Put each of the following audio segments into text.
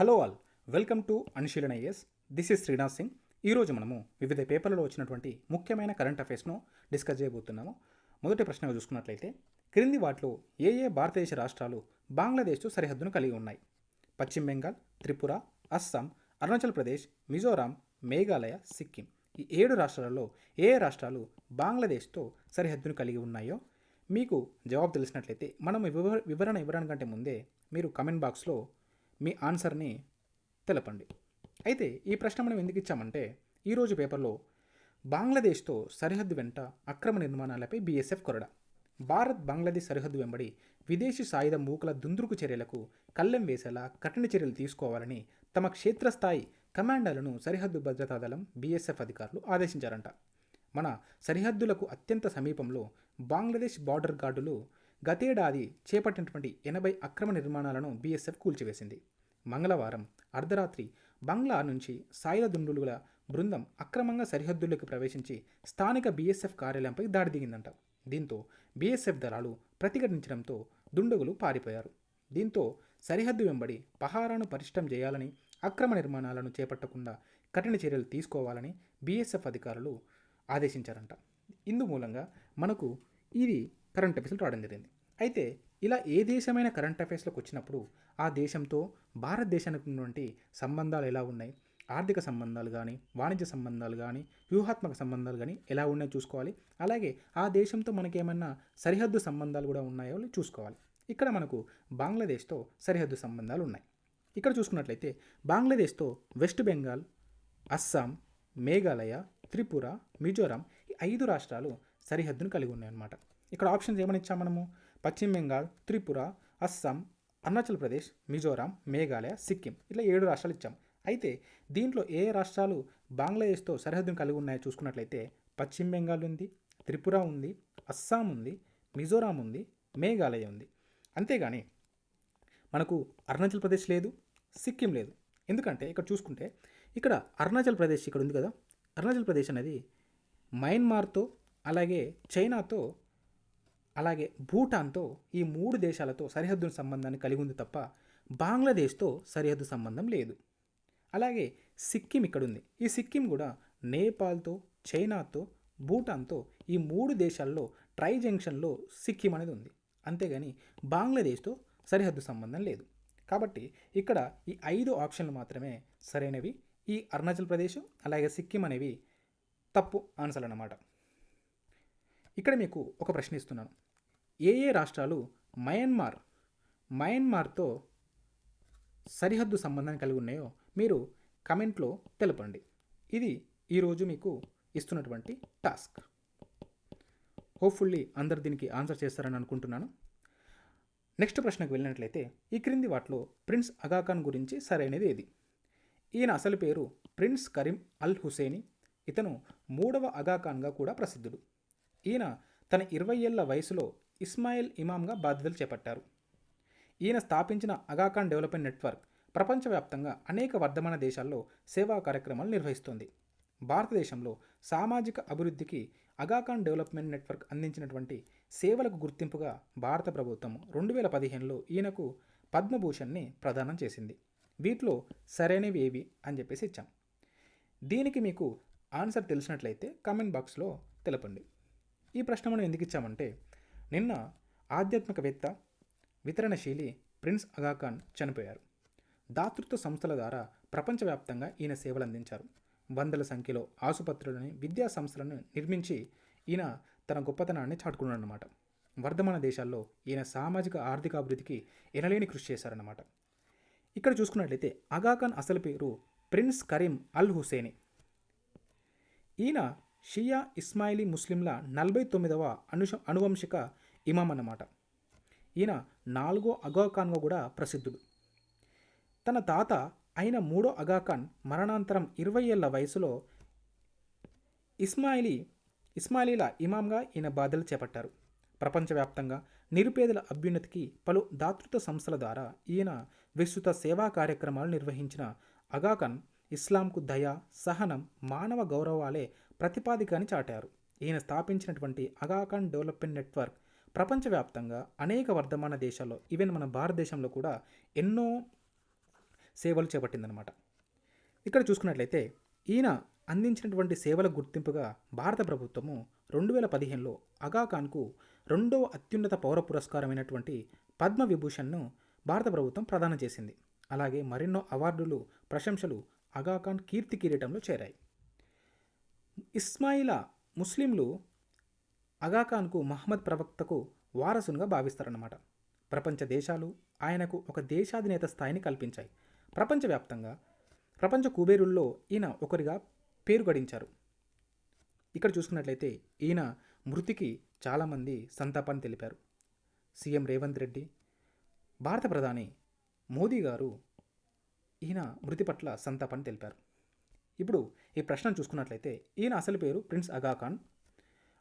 Hello all welcome to Anushilana IS this is Srinath Singh. ఈరోజు మనము వివిధ పేపర్లలో వచ్చినటువంటి ముఖ్యమైన కరెంట్ అఫైర్స్ను డిస్కస్ చేయబోతున్నాము. మొదటి ప్రశ్నగా చూసుకున్నట్లయితే క్రింది వాటిలో ఏ ఏ భారతదేశ రాష్ట్రాలు బంగ్లాదేశ్తో సరిహద్దును కలిగి ఉన్నాయి? పశ్చిమ బెంగాల్ త్రిపుర అస్సాం అరుణాచల్ ప్రదేశ్ మిజోరాం మేఘాలయ సిక్కిం. ఈ ఏడు రాష్ట్రాలలో ఏ రాష్ట్రాలు బంగ్లాదేశ్తో సరిహద్దును కలిగి ఉన్నాయో మీకు జవాబు తెలిసినట్లయితే మనం వివరణ ఇవ్వడానికంటే కంటే ముందే మీరు కమెంట్ బాక్స్లో మీ ఆన్సర్ని తెలపండి. అయితే ఈ ప్రశ్న మనం ఎందుకు ఇచ్చామంటే ఈరోజు పేపర్లో బంగ్లాదేశ్తో సరిహద్దు వెంట అక్రమ నిర్మాణాలపై బీఎస్ఎఫ్ కొరడ. భారత్ బంగ్లాదేశ్ సరిహద్దు వెంబడి విదేశీ సాయుధ మూకల దుందురుకు చర్యలకు కళ్ళెం వేసేలా కఠిన చర్యలు తీసుకోవాలని తమ క్షేత్రస్థాయి కమాండర్లను సరిహద్దు భద్రతా దళం బీఎస్ఎఫ్ అధికారులు ఆదేశించారంట. మన సరిహద్దులకు అత్యంత సమీపంలో బంగ్లాదేశ్ బార్డర్ గార్డులు గతేడాది చేపట్టినటువంటి ఎనభై అక్రమ నిర్మాణాలను బీఎస్ఎఫ్ కూల్చివేసింది. మంగళవారం అర్ధరాత్రి బంగ్లా నుంచి సాయుధ దుండుల బృందం అక్రమంగా సరిహద్దుల్లోకి ప్రవేశించి స్థానిక బీఎస్ఎఫ్ కార్యాలయంపై దాడి దిగిందంట. దీంతో బీఎస్ఎఫ్ దళాలు ప్రతిఘటించడంతో దుండగులు పారిపోయారు. దీంతో సరిహద్దు వెంబడి పహారాను పరిష్టం చేయాలని అక్రమ నిర్మాణాలను చేపట్టకుండా కఠిన చర్యలు తీసుకోవాలని బీఎస్ఎఫ్ అధికారులు ఆదేశించారంట. ఇందు మూలంగా మనకు ఇది కరెంట్ అఫైర్స్లో రావడం జరిగింది. అయితే ఇలా ఏ దేశమైన కరెంట్ అఫైర్స్లోకి వచ్చినప్పుడు ఆ దేశంతో భారతదేశానికి ఉన్నటువంటి సంబంధాలు ఎలా ఉన్నాయి? ఆర్థిక సంబంధాలు కానీ వాణిజ్య సంబంధాలు కానీ వ్యూహాత్మక సంబంధాలు కానీ ఎలా ఉన్నాయో చూసుకోవాలి. అలాగే ఆ దేశంతో మనకేమన్నా సరిహద్దు సంబంధాలు కూడా ఉన్నాయో చూసుకోవాలి. ఇక్కడ మనకు బంగ్లాదేశ్తో సరిహద్దు సంబంధాలు ఉన్నాయి. ఇక్కడ చూసుకున్నట్లయితే బంగ్లాదేశ్తో వెస్ట్ బెంగాల్ అస్సాం మేఘాలయ త్రిపుర మిజోరాం ఈ ఐదు రాష్ట్రాలు సరిహద్దును కలిగి ఉన్నాయన్నమాట. ఇక్కడ ఆప్షన్స్ ఏమని ఇచ్చాం మనము? పశ్చిమ బెంగాల్ త్రిపుర అస్సాం అరుణాచల్ ప్రదేశ్ మిజోరాం మేఘాలయ సిక్కిం ఇట్లా ఏడు రాష్ట్రాలు ఇచ్చాం. అయితే దీంట్లో ఏ రాష్ట్రాలు బంగ్లాదేశ్తో సరిహద్దును కలిగి ఉన్నాయో చూసుకున్నట్లయితే పశ్చిమ బెంగాల్ ఉంది త్రిపుర ఉంది అస్సాం ఉంది మిజోరాం ఉంది మేఘాలయ ఉంది. అంతేగాని మనకు అరుణాచల్ ప్రదేశ్ లేదు సిక్కిం లేదు. ఎందుకంటే ఇక్కడ చూసుకుంటే ఇక్కడ అరుణాచల్ ప్రదేశ్ ఇక్కడ ఉంది కదా. అరుణాచల్ ప్రదేశ్ అనేది మయన్మార్తో అలాగే చైనాతో అలాగే భూటాన్తో ఈ మూడు దేశాలతో సరిహద్దు సంబంధాన్ని కలిగి ఉంది తప్ప బంగ్లాదేశ్తో సరిహద్దు సంబంధం లేదు. అలాగే సిక్కిం ఇక్కడ ఉంది ఈ సిక్కిం కూడా నేపాల్తో చైనాతో భూటాన్తో ఈ మూడు దేశాల్లో ట్రై జంక్షన్లో సిక్కిం అనేది ఉంది. అంతేగాని బంగ్లాదేశ్తో సరిహద్దు సంబంధం లేదు. కాబట్టి ఇక్కడ ఈ ఐదు ఆప్షన్లు మాత్రమే సరైనవి. ఈ అరుణాచల్ ప్రదేశ్ అలాగే సిక్కిం అనేవి తప్పు ఆన్సర్లు అన్నమాట. ఇక్కడ మీకు ఒక ప్రశ్న ఇస్తున్నాను. ఏ ఏ రాష్ట్రాలు మయన్మార్ మయన్మార్తో సరిహద్దు సంబంధాన్ని కలిగి ఉన్నాయో మీరు కమెంట్లో తెలపండి. ఇది ఈరోజు మీకు ఇస్తున్నటువంటి టాస్క్. హోప్ఫుల్లీ అందరు దీనికి ఆన్సర్ చేస్తారని అనుకుంటున్నాను. నెక్స్ట్ ప్రశ్నకు వెళ్ళినట్లయితే ఈ క్రింది వాటిలో ప్రిన్స్ అగాఖాన్ గురించి సరైనది ఏది? ఈయన అసలు పేరు ప్రిన్స్ కరీం అల్ హుసేని. ఇతను మూడవ అగాఖాన్గా కూడా ప్రసిద్ధుడు. ఈయన తన ఇరవై ఏళ్ళ వయసులో ఇస్మాయిల్ ఇమామ్గా బాధ్యతలు చేపట్టారు. ఈయన స్థాపించిన అగాఖాన్ డెవలప్మెంట్ నెట్వర్క్ ప్రపంచవ్యాప్తంగా అనేక వర్ధమాన దేశాల్లో సేవా కార్యక్రమాలు నిర్వహిస్తోంది. భారతదేశంలో సామాజిక అభివృద్ధికి అగాఖాన్ డెవలప్మెంట్ నెట్వర్క్ అందించినటువంటి సేవలకు గుర్తింపుగా భారత ప్రభుత్వం రెండు వేల పదిహేనులో ఈయనకు పద్మభూషణ్ని ప్రదానం చేసింది. వీటిలో సరైనవి ఏవి అని చెప్పేసి ఇచ్చాం. దీనికి మీకు ఆన్సర్ తెలిసినట్లయితే కామెంట్ బాక్స్లో తెలపండి. ఈ ప్రశ్న మనం ఎందుకు ఇచ్చామంటే నిన్న ఆధ్యాత్మికవేత్త వితరణశీలి ప్రిన్స్ అగాఖాన్ చనిపోయారు. దాతృత్వ సంస్థల ద్వారా ప్రపంచవ్యాప్తంగా ఈయన సేవలు అందించారు వందల సంఖ్యలో ఆసుపత్రులని విద్యా సంస్థలను నిర్మించి ఈయన తన గొప్పతనాన్ని చాటుకున్నాడనమాట వర్ధమాన దేశాల్లో ఈయన సామాజిక ఆర్థిక అభివృద్ధికి ఎనలేని కృషి చేశారన్నమాట. ఇక్కడ చూసుకున్నట్లయితే అగాఖాన్ అసలు పేరు ప్రిన్స్ కరీం అల్ హుసేని. ఈయన షియా ఇస్మాయిలీ ముస్లింల నలభై తొమ్మిదవ అనుష అనువంశిక ఇమాం అన్నమాట ఈయన నాలుగో అగాఖాన్గా కూడా ప్రసిద్ధుడు. తన తాత అయిన మూడో అగాఖాన్ మరణాంతరం ఇరవై ఏళ్ళ వయసులో ఇస్మాయిలీ ఇస్మాయిలీల ఇమాంగా ఈయన బాధ్యతలు చేపట్టారు. ప్రపంచవ్యాప్తంగా నిరుపేదల అభ్యున్నతికి పలు దాతృత్వ సంస్థల ద్వారా ఈయన విస్తృత సేవా కార్యక్రమాలు నిర్వహించిన అగాఖాన్ ఇస్లాంకు దయ సహనం మానవ గౌరవాలే ప్రతిపాదికని చాటారు. ఈయన స్థాపించినటువంటి అగాఖాన్ డెవలప్మెంట్ నెట్వర్క్ ప్రపంచవ్యాప్తంగా అనేక వర్ధమాన దేశాల్లో ఈవెన్ మన భారతదేశంలో కూడా ఎన్నో సేవలు చేపట్టిందనమాట ఇక్కడ చూసుకున్నట్లయితే ఈయన అందించినటువంటి సేవల గుర్తింపుగా భారత ప్రభుత్వము రెండు వేల పదిహేనులో అగాఖాన్కు రెండో అత్యున్నత పౌర పురస్కారమైనటువంటి పద్మ విభూషణ్ను భారత ప్రభుత్వం ప్రదానం చేసింది. అలాగే మరెన్నో అవార్డులు ప్రశంసలు అగాఖాన్ కీర్తి కిరీటంలో చేరాయి. ఇస్మాయిలా ముస్లింలు అగాఖాన్కు మహమ్మద్ ప్రవక్తకు వారసునిగా భావిస్తారన్నమాట. ప్రపంచ దేశాలు ఆయనకు ఒక దేశాధినేత స్థాయిని కల్పించాయి. ప్రపంచవ్యాప్తంగా ప్రపంచ కుబేరుల్లో ఈయన ఒకరిగా పేరు గడించారు. ఇక్కడ చూసుకున్నట్లయితే ఈయన మృతికి చాలామంది సంతాపాన్ని తెలిపారు. సీఎం రేవంత్ రెడ్డి భారత ప్రధాని మోదీ గారు ఈయన మృతి పట్ల సంతాపాన్ని తెలిపారు. ఇప్పుడు ఈ ప్రశ్నను చూసుకున్నట్లయితే ఈయన అసలు పేరు ప్రిన్స్ అగాఖాన్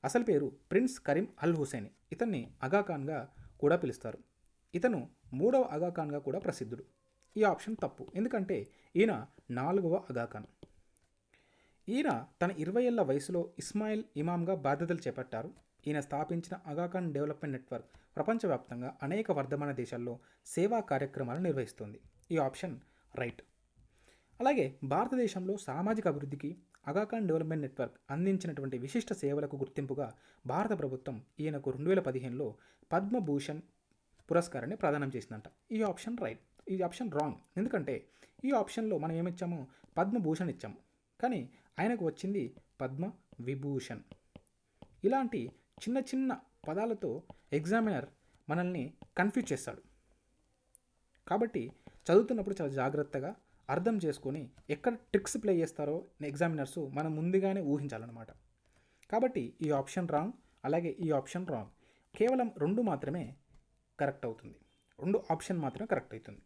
అసలు పేరు ప్రిన్స్ కరీం అల్ హుసేన్. ఇతన్ని అగాఖాన్గా కూడా పిలుస్తారు. ఇతను మూడవ అగాఖాన్గా కూడా ప్రసిద్ధుడు. ఈ ఆప్షన్ తప్పు. ఎందుకంటే ఈయన నాలుగవ అగాఖాన్ ఈయన తన ఇరవై ఏళ్ళ వయసులో ఇస్మాయిల్ ఇమామ్గా బాధ్యతలు చేపట్టారు. ఈయన స్థాపించిన అగాఖాన్ డెవలప్మెంట్ నెట్వర్క్ ప్రపంచవ్యాప్తంగా అనేక వర్ధమాన దేశాల్లో సేవా కార్యక్రమాలు నిర్వహిస్తుంది. ఈ ఆప్షన్ రైట్. అలాగే భారతదేశంలో సామాజిక అభివృద్ధికి అగాఖాన్ డెవలప్మెంట్ నెట్వర్క్ అందించినటువంటి విశిష్ట సేవలకు గుర్తింపుగా భారత ప్రభుత్వం ఈయనకు రెండు వేల పదిహేనులో పద్మభూషణ్ పురస్కారాన్ని ప్రదానం చేసిందంట. ఈ ఆప్షన్ రైట్ ఈ ఆప్షన్ రాంగ్. ఎందుకంటే ఈ ఆప్షన్లో మనం ఏమిచ్చాము? పద్మభూషణ్ ఇచ్చాము. కానీ ఆయనకు వచ్చింది పద్మ విభూషణ్ ఇలాంటి చిన్న చిన్న పదాలతో ఎగ్జామినర్ మనల్ని కన్ఫ్యూజ్ చేస్తాడు. కాబట్టి చదువుతున్నప్పుడు చాలా జాగ్రత్తగా అర్థం చేసుకొని ఎక్కడ ట్రిక్స్ ప్లే చేస్తారో ఎగ్జామినర్స్ మనం ముందుగానే ఊహించాలన్నమాట. కాబట్టి ఈ ఆప్షన్ రాంగ్ అలాగే ఈ ఆప్షన్ రాంగ్. కేవలం రెండు మాత్రమే కరెక్ట్ అవుతుంది. రెండు ఆప్షన్ మాత్రమే కరెక్ట్ అవుతుంది.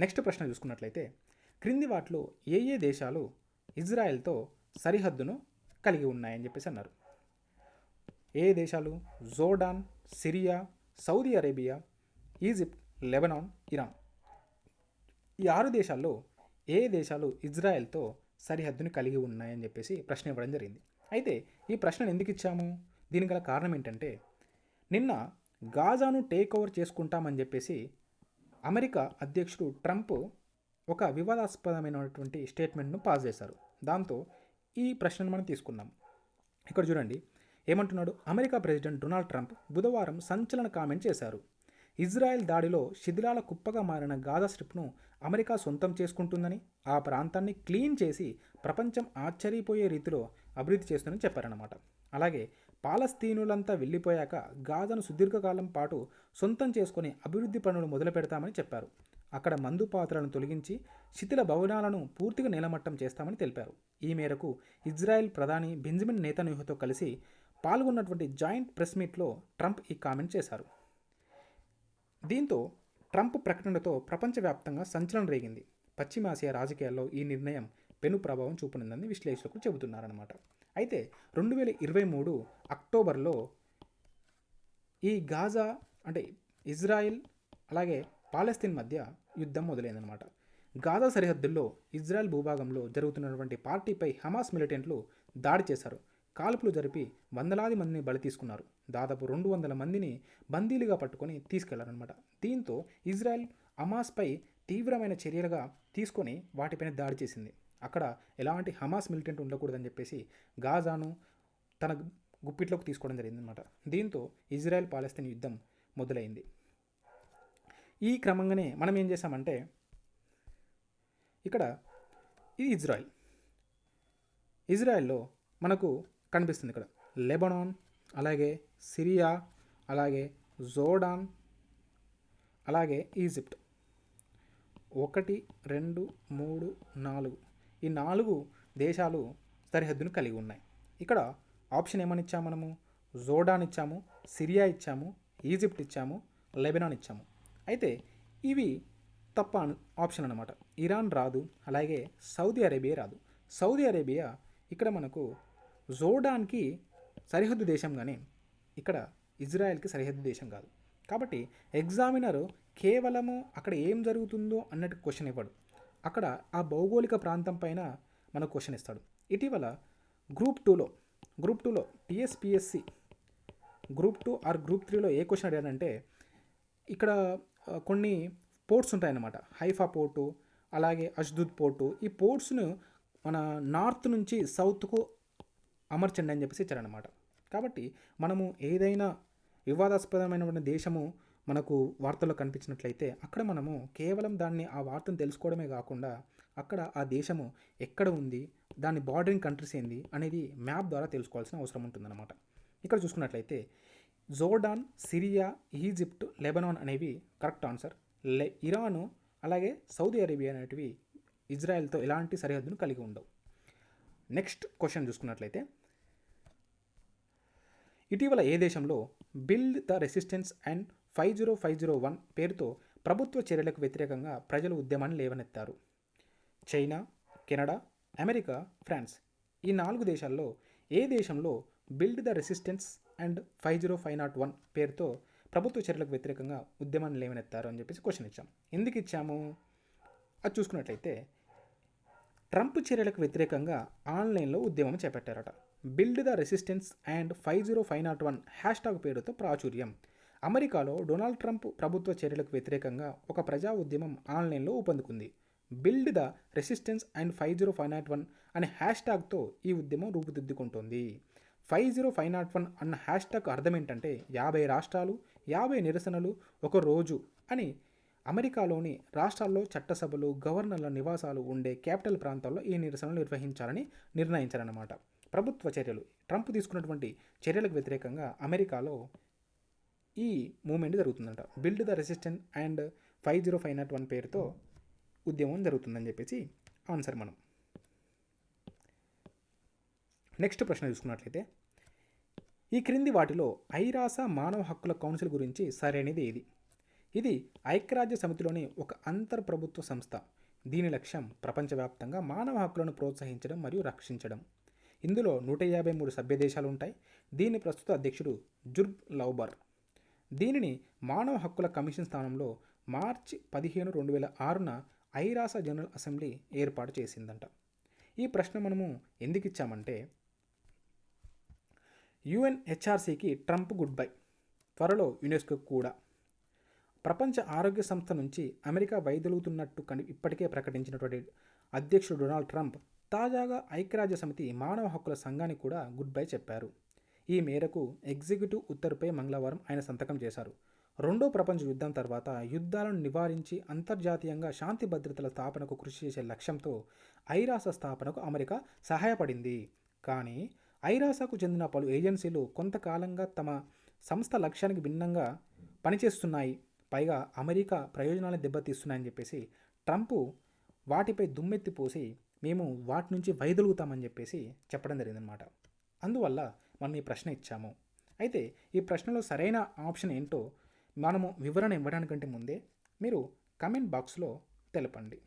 నెక్స్ట్ ప్రశ్న చూసుకున్నట్లయితే క్రింది వాటిలో ఏ ఏ దేశాలు ఇజ్రాయెల్తో సరిహద్దును కలిగి ఉన్నాయని చెప్పేసి అన్నారు. ఏ దేశాలు? Jordan Syria Saudi Arabia Egypt Lebanon Iran. ఈ ఆరు దేశాల్లో ఏ దేశాలు ఇజ్రాయెల్తో సరిహద్దుని కలిగి ఉన్నాయని చెప్పేసి ప్రశ్న ఇవ్వడం జరిగింది. అయితే ఈ ప్రశ్నను ఎందుకు ఇచ్చాము? దీనికి గల కారణం ఏంటంటే నిన్న గాజాను టేక్ ఓవర్ చేసుకుంటామని చెప్పేసి అమెరికా అధ్యక్షుడు ట్రంప్ ఒక వివాదాస్పదమైనటువంటి స్టేట్మెంట్ను పాస్ చేశారు. దాంతో ఈ ప్రశ్నను మనం తీసుకున్నాం ఇక్కడ చూడండి. ఏమంటున్నాడు? అమెరికా ప్రెసిడెంట్ డొనాల్డ్ ట్రంప్ బుధవారం సంచలన కామెంట్ చేశారు. ఇజ్రాయెల్ దాడిలో శిథిలాల కుప్పగా మారిన గాజా స్ట్రిప్ను అమెరికా సొంతం చేసుకుంటుందని ఆ ప్రాంతాన్ని క్లీన్ చేసి ప్రపంచం ఆశ్చర్యపోయే రీతిలో అభివృద్ధి చేస్తుందని చెప్పారన్నమాట. అలాగే పాలస్తీనులంతా వెళ్ళిపోయాక గాజాను సుదీర్ఘకాలం పాటు సొంతం చేసుకొని అభివృద్ధి పనులు మొదలు పెడతామని చెప్పారు. అక్కడ మందు పాత్రలను తొలగించి శిథిల భవనాలను పూర్తిగా నేలమట్టం చేస్తామని తెలిపారు. ఈ మేరకు ఇజ్రాయెల్ ప్రధాని బెంజమిన్ నేతన్యూహతో కలిసి పాల్గొన్నటువంటి జాయింట్ ప్రెస్ మీట్లో ట్రంప్ ఈ కామెంట్ చేశారు. దీంతో ట్రంప్ ప్రకటనతో ప్రపంచవ్యాప్తంగా సంచలనం రేగింది. పశ్చిమాసియా రాజకీయాల్లో ఈ నిర్ణయం పెను ప్రభావం చూపనుందని విశ్లేషకులు చెబుతున్నారన్నమాట. అయితే రెండు వేల ఇరవై మూడు అక్టోబర్లో ఈ గాజా అంటే ఇజ్రాయిల్ అలాగే పాలస్తీన్ మధ్య యుద్ధం మొదలైందనమాట గాజా సరిహద్దుల్లో ఇజ్రాయెల్ భూభాగంలో జరుగుతున్నటువంటి పార్టీపై హమాస్ మిలిటెంట్లు దాడి చేశారు. కాల్పులు జరిపి వందలాది మందిని బలి తీసుకున్నారు. దాదాపు రెండు వందల మందిని బందీలుగా పట్టుకొని తీసుకెళ్ళారనమాట దీంతో ఇజ్రాయెల్ హమాస్పై తీవ్రమైన చర్యలుగా తీసుకొని వాటిపైన దాడి చేసింది. అక్కడ ఎలాంటి హమాస్ మిలిటెంట్ ఉండకూడదని చెప్పేసి గాజాను తన గుప్పిట్లోకి తీసుకోవడం జరిగిందనమాట దీంతో ఇజ్రాయెల్ పాలస్తీన్ యుద్ధం మొదలైంది. ఈ క్రమంగానే మనం ఏం చేసామంటే ఇక్కడ ఇది ఇజ్రాయెల్. ఇజ్రాయెల్లో మనకు కనిపిస్తుంది ఇక్కడ. లెబనాన్ అలాగే సిరియా అలాగే జోర్డాన్ అలాగే ఈజిప్ట్. ఒకటి రెండు మూడు నాలుగు. ఈ నాలుగు దేశాలు సరిహద్దును కలిగి ఉన్నాయి. ఇక్కడ ఆప్షన్ ఏమని ఇచ్చాము మనము? జోర్డాన్ ఇచ్చాము సిరియా ఇచ్చాము ఈజిప్ట్ ఇచ్చాము లెబనాన్ ఇచ్చాము. అయితే ఇవి తప్ప ఆప్షన్ అనమాట ఇరాన్ రాదు అలాగే సౌదీ అరేబియా రాదు. సౌదీ అరేబియా ఇక్కడ మనకు జోర్డాన్కి సరిహద్దు దేశం కానీ ఇక్కడ ఇజ్రాయెల్కి సరిహద్దు దేశం కాదు. కాబట్టి ఎగ్జామినర్ కేవలము అక్కడ ఏం జరుగుతుందో అన్నట్టు క్వశ్చన్ ఇవ్వడు. అక్కడ ఆ భౌగోళిక ప్రాంతం పైన మనకు క్వశ్చన్ ఇస్తాడు. ఇటీవల గ్రూప్ టూలో గ్రూప్ టూలో TSPSC group two or group త్రీలో ఏ క్వశ్చన్ అడిగాడంటే ఇక్కడ కొన్ని పోర్ట్స్ ఉంటాయన్నమాట. హైఫా పోర్టు అలాగే అష్దుద్ పోర్టు ఈ పోర్ట్స్ను మన నార్త్ నుంచి సౌత్కు అమర్చండి అని చెప్పేసి ఇచ్చారనమాట కాబట్టి మనము ఏదైనా వివాదాస్పదమైనటువంటి దేశము మనకు వార్తల్లో కనిపించినట్లయితే అక్కడ మనము కేవలం దాన్ని ఆ వార్తను తెలుసుకోవడమే కాకుండా అక్కడ ఆ దేశము ఎక్కడ ఉంది దాని బార్డరింగ్ కంట్రీస్ ఏంది అనేది మ్యాప్ ద్వారా తెలుసుకోవాల్సిన అవసరం ఉంటుందన్నమాట. ఇక్కడ చూసుకున్నట్లయితే జోర్డాన్ సిరియా ఈజిప్ట్ లెబనాన్ అనేవి కరెక్ట్ ఆన్సర్. లె ఇరాను అలాగే సౌదీ అరేబియా అనేటివి ఇజ్రాయెల్తో ఎలాంటి సరిహద్దును కలిగి ఉండవు. నెక్స్ట్ క్వశ్చన్ చూసుకున్నట్లయితే ఇటీవల ఏ దేశంలో build the resistance and five zero five zero one పేరుతో ప్రభుత్వ చర్యలకు వ్యతిరేకంగా ప్రజలు ఉద్యమాన్ని లేవనెత్తారు. చైనా కెనడా అమెరికా ఫ్రాన్స్ ఈ నాలుగు దేశాల్లో ఏ దేశంలో build the resistance and five zero five naught one పేరుతో ప్రభుత్వ చర్యలకు వ్యతిరేకంగా ఉద్యమాన్ని లేవనెత్తారు అని చెప్పేసి క్వశ్చన్ ఇచ్చాం. ఎందుకు ఇచ్చాము? అది చూసుకున్నట్లయితే ట్రంప్ చర్యలకు వ్యతిరేకంగా ఆన్లైన్లో ఉద్యమం చేపట్టారట. Build the resistance and five zero five naught one hashtag పేరుతో ప్రాచుర్యం. అమెరికాలో డొనాల్డ్ ట్రంప్ ప్రభుత్వ చర్యలకు వ్యతిరేకంగా ఒక ప్రజా ఉద్యమం ఆన్లైన్లో ఊపందుకుంది. Build the resistance and five zero five naught one అనే హ్యాష్ ట్యాగ్తో ఈ ఉద్యమం రూపుదిద్దుకుంటోంది. Five zero five naught one అన్న హ్యాష్ ట్యాగ్ అర్థం ఏంటంటే యాభై రాష్ట్రాలు యాభై నిరసనలు ఒక రోజు అని అమెరికాలోని రాష్ట్రాల్లో చట్టసభలు గవర్నర్ల నివాసాలు ఉండే క్యాపిటల్ ప్రాంతాల్లో ఈ నిరసనలు నిర్వహించాలని నిర్ణయించారన్నమాట. ప్రభుత్వ చర్యలు ట్రంప్ తీసుకున్నటువంటి చర్యలకు వ్యతిరేకంగా అమెరికాలో ఈ మూమెంట్ జరుగుతుందంట. Build the resistant and five zero five naught one పేరుతో ఉద్యమం జరుగుతుందని చెప్పేసి ఆన్సర్ మనం. నెక్స్ట్ ప్రశ్న చూసుకున్నట్లయితే ఈ క్రింది వాటిలో ఐరాస మానవ హక్కుల కౌన్సిల్ గురించి సరైనది ఏది? ఇది ఐక్యరాజ్య సమితిలోని ఒక అంతర్ ప్రభుత్వ సంస్థ. దీని లక్ష్యం ప్రపంచవ్యాప్తంగా మానవ హక్కులను ప్రోత్సహించడం మరియు రక్షించడం. ఇందులో నూట యాభై మూడు సభ్యదేశాలు ఉంటాయి దీని ప్రస్తుత అధ్యక్షుడు జుర్గ్ లౌబర్. దీనిని మానవ హక్కుల కమిషన్ స్థానంలో మార్చి పదిహేను రెండు వేల ఆరున ఐరాస జనరల్ అసెంబ్లీ ఏర్పాటు చేసిందంట. ఈ ప్రశ్న మనము ఎందుకు ఇచ్చామంటే యుఎన్హెచ్ఆర్సీకి ట్రంప్ గుడ్ బై త్వరలో యునెస్కో కూడా. ప్రపంచ ఆరోగ్య సంస్థ నుంచి అమెరికా వైదొలుగుతున్నట్టు కని ఇప్పటికే ప్రకటించినటువంటి అధ్యక్షుడు డొనాల్డ్ ట్రంప్ తాజాగా ఐక్యరాజ్య సమితి మానవ హక్కుల సంఘానికి కూడా గుడ్ బై చెప్పారు. ఈ మేరకు ఎగ్జిక్యూటివ్ ఉత్తర్వుపై మంగళవారం ఆయన సంతకం చేశారు. రెండో ప్రపంచ యుద్ధం తర్వాత యుద్ధాలను నివారించి అంతర్జాతీయంగా శాంతి భద్రతల స్థాపనకు కృషి చేసే లక్ష్యంతో ఐరాస స్థాపనకు అమెరికా సహాయపడింది. కానీ ఐరాసకు చెందిన పలు ఏజెన్సీలు కొంతకాలంగా తమ సంస్థ లక్ష్యానికి భిన్నంగా పనిచేస్తున్నాయి. పైగా అమెరికా ప్రయోజనాలను దెబ్బతీస్తున్నాయని చెప్పేసి ట్రంప్ వాటిపై దుమ్మెత్తిపోసి మేము వాటి నుంచి వైదొలుగుతామని చెప్పేసి చెప్పడం జరిగిందనమాట అందువల్ల మనం ఈ ప్రశ్న ఇచ్చాము. అయితే ఈ ప్రశ్నలో సరైన ఆప్షన్ ఏంటో మనము వివరణ ఇవ్వడానికంటే ముందే మీరు కమెంట్ బాక్స్లో తెలపండి.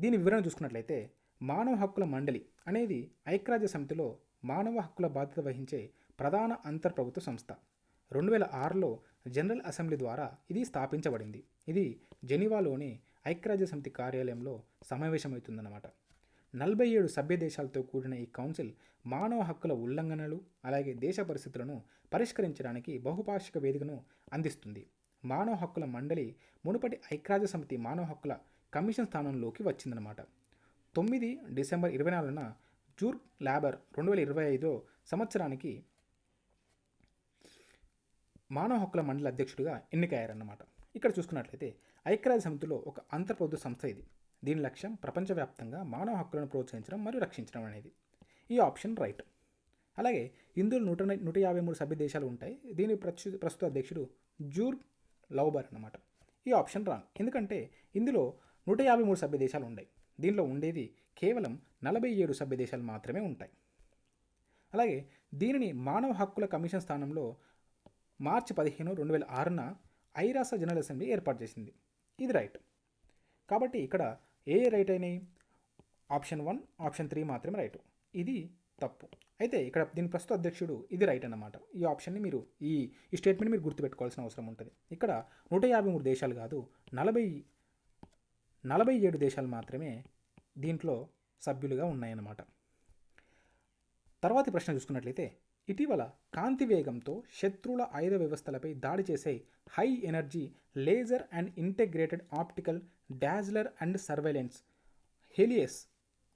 దీని వివరణ చూసుకున్నట్లయితే మానవ హక్కుల మండలి అనేది ఐక్యరాజ్య సమితిలో మానవ హక్కుల బాధ్యత వహించే ప్రధాన అంతర్ప్రభుత్వ సంస్థ. రెండు వేల ఆరులో జనరల్ అసెంబ్లీ ద్వారా ఇది స్థాపించబడింది. ఇది జెనీవాలోని ఐక్యరాజ్య సమితి కార్యాలయంలో సమావేశమవుతుందన్నమాట. నలభై ఏడు సభ్య దేశాలతో కూడిన ఈ కౌన్సిల్ మానవ హక్కుల ఉల్లంఘనలు అలాగే దేశ పరిస్థితులను పరిష్కరించడానికి బహుపాక్షిక వేదికను అందిస్తుంది. మానవ హక్కుల మండలి మునుపటి ఐక్యరాజ్య సమితి మానవ హక్కుల కమిషన్ స్థానంలోకి వచ్చిందనమాట తొమ్మిది డిసెంబర్ ఇరవై నాలుగున జూర్ ల్యాబర్ రెండు వేల ఇరవై ఐదో సంవత్సరానికి మానవ హక్కుల మండలి అధ్యక్షుడిగా ఎన్నికయ్యారన్నమాట. ఇక్కడ చూసుకున్నట్లయితే ఐక్యరాజ్య సమితిలో ఒక అంతర్ప్రభుత్వ సంస్థ ఇది. దీని లక్ష్యం ప్రపంచవ్యాప్తంగా మానవ హక్కులను ప్రోత్సహించడం మరియు రక్షించడం అనేది. ఈ ఆప్షన్ రైట్. అలాగే ఇందులో నూట నూట యాభై మూడు సభ్య దేశాలు ఉంటాయి. దీని ప్రస్తు ప్రస్తుత అధ్యక్షుడు జూర్ లౌబర్ అన్నమాట. ఈ ఆప్షన్ రాంగ్. ఎందుకంటే ఇందులో నూట యాభై మూడు సభ్య దేశాలు ఉన్నాయి దీనిలో ఉండేది కేవలం నలభై ఏడు సభ్య దేశాలు మాత్రమే ఉంటాయి. అలాగే దీనిని మానవ హక్కుల కమిషన్ స్థానంలో మార్చి పదిహేను రెండు వేల ఆరున ఐరాస జనరల్ అసెంబ్లీ ఏర్పాటు చేసింది. ఇది రైట్. కాబట్టి ఇక్కడ ఏ రైట్ అయినాయి? ఆప్షన్ వన్ ఆప్షన్ త్రీ మాత్రమే రైట్. ఇది తప్పు. అయితే ఇక్కడ దీని ప్రస్తుత అధ్యక్షుడు ఇది రైట్ అన్నమాట. ఈ ఆప్షన్ని మీరు ఈ ఈ స్టేట్మెంట్ మీరు గుర్తుపెట్టుకోవాల్సిన అవసరం ఉంటుంది. ఇక్కడ నూట యాభై మూడు దేశాలు కాదు నలభై నలభై ఏడు దేశాలు మాత్రమే దీంట్లో సభ్యులుగా ఉన్నాయన్నమాట. తర్వాతి ప్రశ్న చూసుకున్నట్లయితే ఇటీవల కాంతి వేగంతో శత్రువుల ఆయుధ వ్యవస్థలపై దాడి చేసే high energy laser and integrated optical dazzler and surveillance HELIOS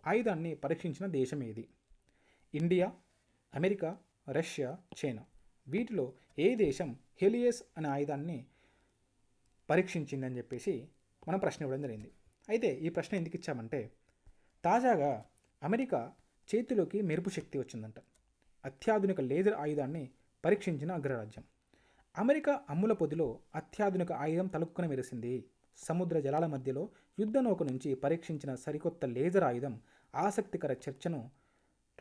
ఆయుధాన్ని పరీక్షించిన దేశం ఏది? India America Russia China. వీటిలో ఏ దేశం హెలియస్ అనే ఆయుధాన్ని పరీక్షించిందని చెప్పేసి మనం ప్రశ్న ఇవ్వడం జరిగింది. అయితే ఈ ప్రశ్న ఎందుకు ఇచ్చామంటే తాజాగా అమెరికా చేతిలోకి మెరుపు శక్తి వచ్చిందంట. అత్యాధునిక లేజర్ ఆయుధాన్ని పరీక్షించిన అగ్రరాజ్యం. అమెరికా అమ్ముల పొదిలో అత్యాధునిక ఆయుధం తలుక్కున మెరిసింది. సముద్ర జలాల మధ్యలో యుద్ధ నౌక నుంచి పరీక్షించిన సరికొత్త లేజర్ ఆయుధం ఆసక్తికర చర్చను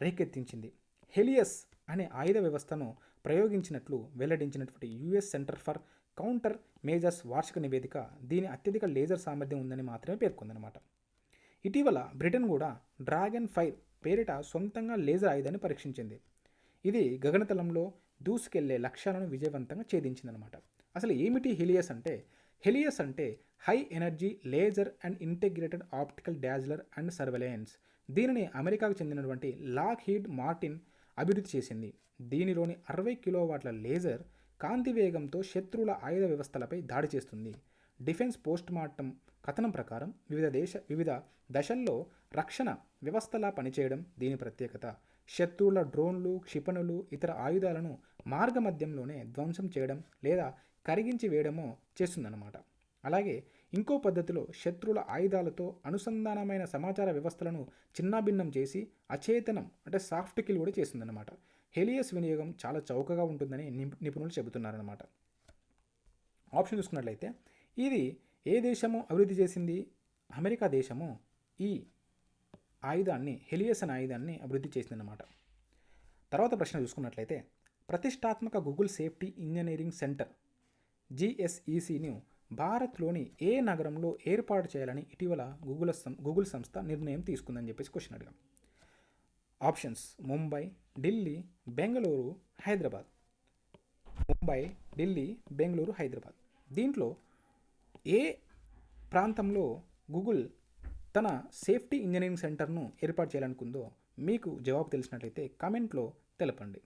రేకెత్తించింది. హెలియస్ అనే ఆయుధ వ్యవస్థను ప్రయోగించినట్లు వెల్లడించినటువంటి US centre for counter majors వార్షిక నివేదిక దీని అత్యధిక లేజర్ సామర్థ్యం ఉందని మాత్రమే పేర్కొందనమాట ఇటీవల బ్రిటన్ కూడా డ్రాగన్ ఫైర్ పేరిట సొంతంగా లేజర్ ఆయుధాన్ని పరీక్షించింది. ఇది గగనతలంలో దూసుకెళ్ళే లక్ష్యాలను విజయవంతంగా ఛేదించిందనమాట అసలు ఏమిటి హెలియస్ అంటే? హెలియస్ అంటే high energy laser and integrated optical dazzler and surveillance దీనిని అమెరికాకు చెందినటువంటి లాక్ హీడ్ మార్టిన్ అభివృద్ధి చేసింది. దీనిలోని అరవై కిలోవాట్ల లేజర్ కాంతి వేగంతో శత్రువుల ఆయుధ వ్యవస్థలపై దాడి చేస్తుంది. డిఫెన్స్ పోస్ట్ మార్టం కథనం ప్రకారం వివిధ దేశ వివిధ దశల్లో రక్షణ వ్యవస్థలా పనిచేయడం దీని ప్రత్యేకత. శత్రువుల డ్రోన్లు క్షిపణులు ఇతర ఆయుధాలను మార్గమధ్యంలోనే ధ్వంసం చేయడం లేదా కరిగించి వేయడమో చేస్తుందన్నమాట. అలాగే ఇంకో పద్ధతిలో శత్రువుల ఆయుధాలతో అనుసంధానమైన సమాచార వ్యవస్థలను చిన్నాభిన్నం చేసి అచేతనం అంటే సాఫ్ట్ కిల్ కూడా చేస్తుందన్నమాట. హెలియస్ వినియోగం చాలా చౌకగా ఉంటుందని నిపుణులు చెబుతున్నారన్నమాట. ఆప్షన్ చూసుకున్నట్లయితే ఇది ఏ దేశము అభివృద్ధి చేసింది? అమెరికా దేశము ఈ ఆయుధాన్ని హెలియస్ అనే ఆయుధాన్ని అభివృద్ధి చేసిందన్నమాట. తర్వాత ప్రశ్న చూసుకున్నట్లయితే ప్రతిష్టాత్మక గూగుల్ సేఫ్టీ ఇంజనీరింగ్ సెంటర్ జిఎస్ఈసిని భారత్లోని ఏ నగరంలో ఏర్పాటు చేయాలని ఇటీవల గూగుల్ సం- గూగుల్ సంస్థ నిర్ణయం తీసుకుందని చెప్పేసి క్వశ్చన్ అడిగాం. ఆప్షన్స్ ముంబై ఢిల్లీ బెంగళూరు హైదరాబాద్ ముంబై ఢిల్లీ బెంగళూరు హైదరాబాద్ దీంట్లో ఏ ప్రాంతంలో గూగుల్ తన సేఫ్టీ ఇంజనీరింగ్ సెంటర్ను ఏర్పాటు చేయాలనుకుందో మీకు జవాబు తెలిసినట్లయితే కామెంట్లో తెలపండి.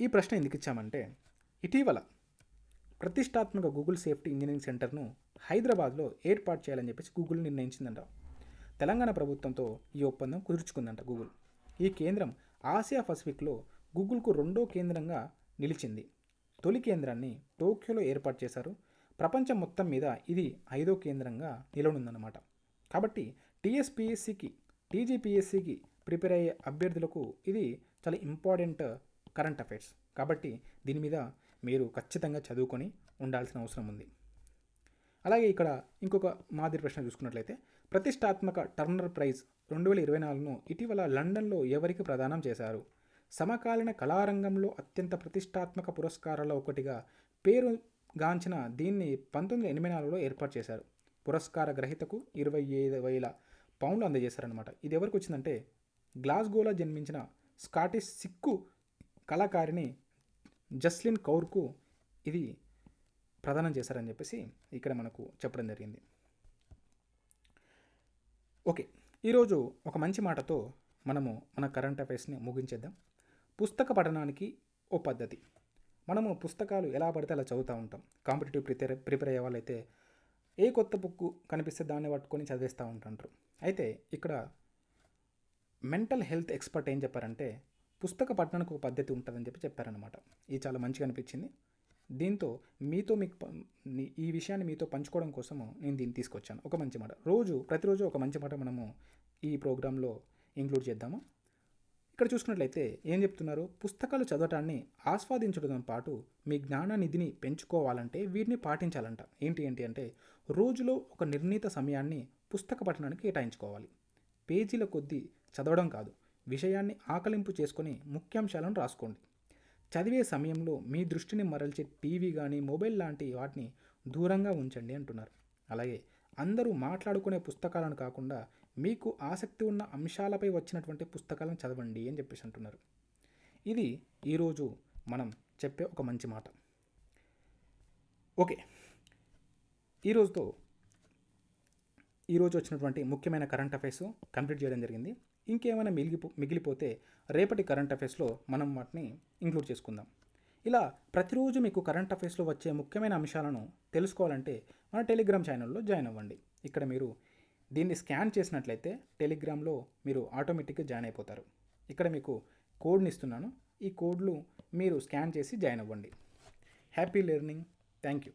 ఈ ప్రశ్న ఎందుకు ఇచ్చామంటే ఇటీవల ప్రతిష్టాత్మక గూగుల్ సేఫ్టీ ఇంజనీరింగ్ సెంటర్ను హైదరాబాద్లో ఏర్పాటు చేయాలని చెప్పేసి గూగుల్ నిర్ణయించిందంట. తెలంగాణ ప్రభుత్వంతో ఈ ఒప్పందం కుదుర్చుకుందంట గూగుల్. ఈ కేంద్రం ఆసియా పసిఫిక్లో గూగుల్కు రెండో కేంద్రంగా నిలిచింది. తొలి కేంద్రాన్ని టోక్యోలో ఏర్పాటు చేశారు. ప్రపంచం మొత్తం మీద ఇది ఐదో కేంద్రంగా నిలవనుందన్నమాట. కాబట్టి టీఎస్పిఎస్సికి టీజీపీఎస్సికి ప్రిపేర్ అయ్యే అభ్యర్థులకు ఇది చాలా ఇంపార్టెంట్ కరెంట్ అఫైర్స్. కాబట్టి దీని మీద మీరు ఖచ్చితంగా చదువుకొని ఉండాల్సిన అవసరం ఉంది. అలాగే ఇక్కడ ఇంకొక మాదిరి ప్రశ్న చూసుకున్నట్లయితే ప్రతిష్టాత్మక టర్నర్ ప్రైజ్ రెండు వేల ఇరవై నాలుగును ఇటీవల లండన్లో ఎవరికి ప్రదానం చేశారు? సమకాలీన కళారంగంలో అత్యంత ప్రతిష్టాత్మక పురస్కారాల్లో ఒకటిగా పేరు గాంచిన దీన్ని పంతొమ్మిది ఎనిమిది ఎనభై నాలుగులో ఏర్పాటు చేశారు. పురస్కార గ్రహీతకు ఇరవై ఐదు వేల పౌండ్లు అందజేశారనమాట ఇది ఎవరికి వచ్చిందంటే గ్లాస్గోలో జన్మించిన స్కాటిష్ సిక్కు కళాకారిణి జస్లిన్ కౌర్కు ఇది ప్రదానం చేశారని చెప్పేసి ఇక్కడ మనకు చెప్పడం జరిగింది. ఓకే ఈరోజు ఒక మంచి మాటతో మనము మన కరెంట్ అఫైర్స్ని ముగించేద్దాం. పుస్తక పఠనానికి ఓ పద్ధతి. మనము పుస్తకాలు ఎలా పడితే అలా చదువుతూ ఉంటాం. కాంపిటేటివ్ ప్రిపేర్ ప్రిపేర్ అయ్యే వాళ్ళైతే ఏ కొత్త బుక్ కనిపిస్తే దాన్ని పట్టుకొని చదివేస్తూ ఉంటారు అయితే ఇక్కడ మెంటల్ హెల్త్ ఎక్స్పర్ట్ ఏం చెప్పారంటే పుస్తక పఠనానికి ఒక పద్ధతి ఉంటుందని చెప్పి చెప్పారనమాట ఇది చాలా మంచిగా అనిపించింది. దీంతో మీతో మీకు ఈ విషయాన్ని మీతో పంచుకోవడం కోసము నేను దీన్ని తీసుకొచ్చాను. ఒక మంచి మాట. రోజు ప్రతిరోజు ఒక మంచి మాట మనము ఈ ప్రోగ్రాంలో ఇంక్లూడ్ చేద్దాము? ఇక్కడ చూసుకున్నట్లయితే ఏం చెప్తున్నారు? పుస్తకాలు చదవటాన్ని ఆస్వాదించడంతో పాటు మీ జ్ఞాన నిధిని పెంచుకోవాలంటే వీటిని పాటించాలంట. ఏంటి ఏంటి అంటే రోజులో ఒక నిర్ణీత సమయాన్ని పుస్తక పఠనానికి కేటాయించుకోవాలి. పేజీల కొద్దీ చదవడం కాదు విషయాన్ని ఆకలింపు చేసుకొని ముఖ్యాంశాలను రాసుకోండి. చదివే సమయంలో మీ దృష్టిని మరల్చే టీవీ కానీ మొబైల్ లాంటి వాటిని దూరంగా ఉంచండి అంటున్నారు. అలాగే అందరూ మాట్లాడుకునే పుస్తకాలను కాకుండా మీకు ఆసక్తి ఉన్న అంశాలపై వచ్చినటువంటి పుస్తకాలను చదవండి అని చెప్పేసి అంటున్నారు. ఇది ఈరోజు మనం చెప్పే ఒక మంచి మాట. ఓకే. ఈరోజుతో ఈరోజు వచ్చినటువంటి ముఖ్యమైన కరెంట్ అఫైర్స్ కంప్లీట్ చేయడం జరిగింది. ఇంకేమైనా మిగిలిపో మిగిలిపోతే రేపటి కరెంట్ అఫైర్స్లో మనం వాటిని ఇంక్లూడ్ చేసుకుందాం. ఇలా ప్రతిరోజు మీకు కరెంట్ అఫైర్స్లో వచ్చే ముఖ్యమైన అంశాలను తెలుసుకోవాలంటే మన టెలిగ్రామ్ ఛానల్లో జాయిన్ అవ్వండి. ఇక్కడ మీరు దీన్ని స్కాన్ చేసినట్లయితే టెలిగ్రామ్లో మీరు ఆటోమేటిక్గా జాయిన్ అయిపోతారు. ఇక్కడ మీకు కోడ్ని ఇస్తున్నాను. ఈ కోడ్లు మీరు స్కాన్ చేసి జాయిన్ అవ్వండి. Happy learning. Thank you.